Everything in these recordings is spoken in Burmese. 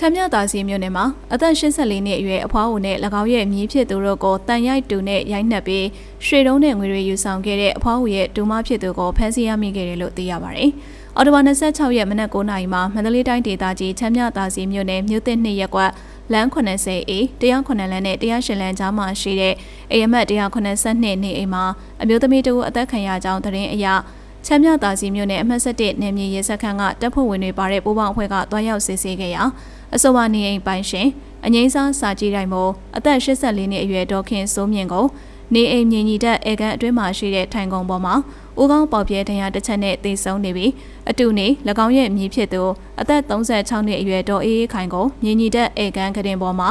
ချမ်းမြသာစီမြို့နယ်မှာအသက်84နှစ်အရွယ်အဖွားဦးနဲ့၎င်းရဲ့မြည်ဖြစ်သူတို့ကိုတန်ရိုက်တူနဲ့ရိုက်နှက်ပြီးရွှေတုံးနဲ့ငွေတွေယူဆောင်ခဲ့တဲ့အဖွားဦးရဲ့ဒူမဖြစ်သူကိုဖမ်းဆီးရမိခဲ့တယ်လို့သိရပါတယ်။အော်တိုဘာ26ရက်မနက်9:00နာရီမှာမန္တလေးတိုင်းဒေသကြီးချမ်းမြသာစီမြို့နယ်မြို့သစ်2ရပ်ကွက်လမ်း 80A 109လမ်းနဲ့108လမ်းကြားမှာရှိတဲ့အေယမတ်182နေအိမ်မှာအမျိုးသမီးတဦးအသက်ခံရကြောင်းသတင်းအရချမ်းမြသာစီမြို့နယ်အမှတ်7နယ်မြေရဲစခန်းကတပ်ဖွဲ့ဝင်တွေပါတဲ့ပူးပေါင်းအဖွဲ့ကတွားရောက်စစ်ဆေးခဲ့ရာ အဆိုပါနေအိမ်ပိုင်ရှင်အငိမ့်စားစာကြည့်တိုင်းမို့အသက်84နှစ်အရွယ်ဒေါခင်စိုးမြင့်ကိုနေအိမ်မြင်ညီတဲ့အေကန်အတွင်းမှာရှိတဲ့ထိုင်ကုန်ပေါ်မှာဦးကောင်းပေါပြဲတရားတစ်ချက်နဲ့သေဆုံးနေပြီးအတူနေ၎င်းရဲ့မြည်ဖြစ်သူအသက်36နှစ်အရွယ်ဒေါ်အေးအေးခိုင်ကိုမြင်ညီတဲ့အေကန်ကတင်ပေါ်မှာ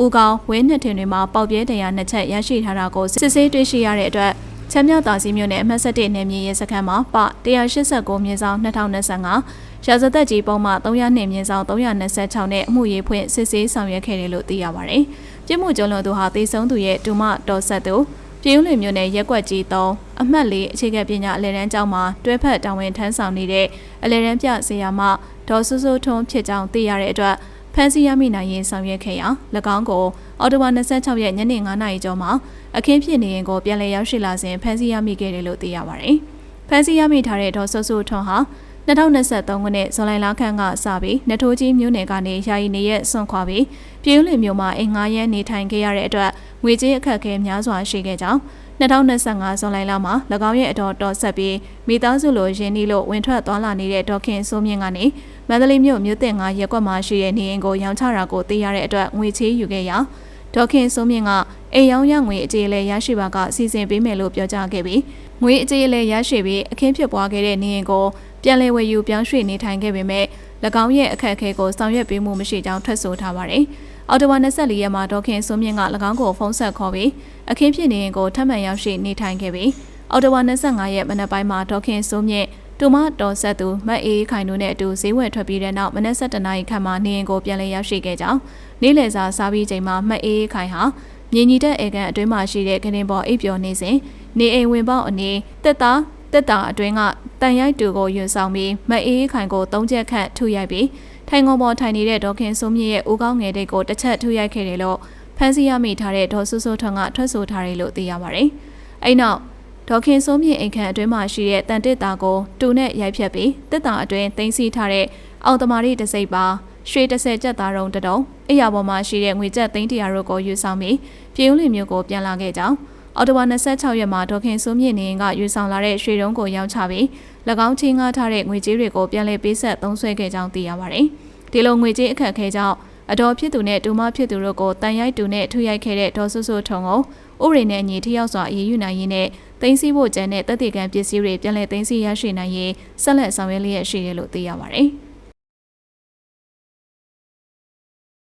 ဦးကောင်းဝင်းနှစ်ထင်တွေမှာပေါပြဲတရားနှစ်ချက်ရရှိထားတာကိုစစ်ဆေးတွေ့ရှိရတဲ့အတွက် ချမ်းမြသာစီမြို့နယ်အမှတ်7နယ်မြေရဲစခန်းမှာပ189မြင်းဆောင်2025ရာဇသက်ကြီးပုံမှ302မြင်းဆောင်326နဲ့အမှုရေးဖွင့်စစ်ဆေးဆောင်ရွက်ခဲ့တယ်လို့သိရပါတယ်။ပြစ်မှုကျူးလွန်သူဟာသေဆုံးသူရဲ့ဒူမတော်ဆက်သူပြည်ဦးလွင်မြို့နယ်ရက်ကွက်ကြီး3အမှတ်၄အခြေခံပညာအလယ်တန်းကျောင်းမှာတွဲဖက်တာဝန်ထမ်းဆောင်နေတဲ့အလယ်တန်းပြဆရာမဒေါ်ဆူဆူထွန်းဖြစ်ကြောင်းသိရတဲ့အတွက်ဖမ်းဆီးရမိနိုင်ရင်ဆောင်ရွက်ခဲ့ရာ၎င်းကို အော်တိုဘာ26ရက်ညနေ9:00နာရီကျော်မှာအခင်းဖြစ်နေရင်ကိုပြန်လည်ရောက်ရှိလာစဉ်ဖမ်းဆီးရမိခဲ့တယ်လို့သိရပါတယ်။ဖမ်းဆီးရမိထားတဲ့ဒေါ်ဆူဆူထွန်းဟာ2023ခုနှစ်ဇွန်လလခန့်ကစပြီးနထိုးကြီးမြို့နယ်ကနေယာယီနေရက်ဆွန့်ခွာပြီးပြည်ဦးလွင်မြို့မှာအင်္ဂါရဲနေထိုင်ခဲ့ရတဲ့အတွက်ငွေကြေးအခက်အခဲများစွာရှိခဲ့ကြောင်း2025ဇွန်လလမှာ၎င်းရဲ့အတော်တော်ဆက်ပြီးမိသားစုလိုရင်းနှီးလို့ဝင်ထွက်သွားလာနေတဲ့ဒေါခင်စိုးမြင့်ကနေမန္တလေးမြို့မြို့တင်ငါရက်ကွက်မှာရှိတဲ့နေအိမ်ကိုရောင်းချတာကိုသိရတဲ့အတွက်ငွေချေးယူခဲ့ရာ ဒေါခင်စိုးမြင့်ကအိမ်ရောင်းရငွေအကြေအလဲရရှိပါကစီစဉ်ပေးမယ်လို့ပြောကြားခဲ့ပြီးငွေအကြေအလဲရရှိပြီးအခင်းဖြစ်ပွားခဲ့တဲ့နေအိမ်ကိုပြန်လည်ဝယ်ယူပြောင်းရွှေ့နေထိုင်ခဲ့ပေမဲ့၎င်းရဲ့အခက်အခဲကိုဆောင်ရွက်ပေးမှုမရှိကြောင်းထွက်ဆိုထားပါတယ်။အော်တိုဝါ24ရက်မှာဒေါခင်စိုးမြင့်က၎င်းကိုဖုန်းဆက်ခေါ်ပြီးအခင်းဖြစ်နေရင်ကိုထပ်မံရောက်ရှိနေထိုင်ခဲ့ပြီးအော်တိုဝါ25ရက်မနက်ပိုင်းမှာဒေါခင်စိုးမြင့် တူမတော်ဆက်သူမတ်အေးခိုင်တို့နဲ့အတူဈေးဝယ်ထွက်ပြီးတဲ့နောက်မနက်7:00နာရီခန့်မှာနေရင်ကိုပြန်လည်ရောက်ရှိခဲ့ကြောင်းနေ့လယ်စာစားပြီးချိန်မှာမတ်အေးခိုင်ဟာမြင်းညီတဲ့အေကန်အတွင်းမှာရှိတဲ့ကရင်ပေါ်အိပ်ပျော်နေစဉ်နေအိမ်ဝင်ပေါက်အနေတက်တာတက်တာအတွင်းကတန်ရိုက်တူကိုယွန်ဆောင်ပြီးမအေးခိုင်ကိုသုံးချက်ခန့်ထုရိုက်ပြီးထိုင်ကုန်ပေါ်ထိုင်နေတဲ့ဒေါခင်စိုးမြင့်ရဲ့ဦးကောင်းငယ်တဲ့ကိုတစ်ချက်ထုရိုက်ခဲ့တယ်လို့ဖန်စီရမိထားတဲ့ဒေါ်ဆူဆူထွန်းကထွက်ဆိုထားတယ်လို့သိရပါတယ်။အဲ့နောက် ဒေါခင်စိုးမြင့်အိမ်ခန့်အတွင်းမှာရှိတဲ့တန်တစ်တာကိုတူနဲ့ရိုက်ဖြတ်ပြီးတစ်တာအတွင်းတင်စီထားတဲ့အောင်တမာရီတစိပ်ပါရွှေ30ကျပ်သားရုံတတုံအရာပေါ်မှာရှိတဲ့ငွေကျပ်သိန်း100ရုပ်ကိုယူဆောင်ပြီးပြည်ဦးလင်မျိုးကိုပြန်လာခဲ့ကြောင်းအော်တိုဝါ26ရက်မှာဒေါခင်စိုးမြင့်နေကယူဆောင်လာတဲ့ရွှေတုံးကိုရောင်းချပြီး၎င်းချင်းငှားထားတဲ့ငွေကြေးတွေကိုပြန်လည်ပေးဆက်သုံးစွဲခဲ့ကြောင်းသိရပါတယ်။ဒီလိုငွေကြေးအခက်အခဲကြောင့် အတော်ဖြစ်သူနဲ့ဒူမဖြစ်သူတို့ကိုတန်ရိုက်တူနဲ့ထုရိုက်ခဲ့တဲ့ဒေါ်ဆုဆုထုံကိုဥရိနဲ့အညီထိရောက်စွာအရေးယူနိုင်ရင်းနဲ့သိမ်းဆည်းဖို့ကြံတဲ့တပ်တေကံပစ္စည်းတွေပြန်လည်သိမ်းဆည်းရရှိနိုင်ရေးဆက်လက်ဆောင်ရွက်လျက်ရှိတယ်လို့သိရပါတယ်။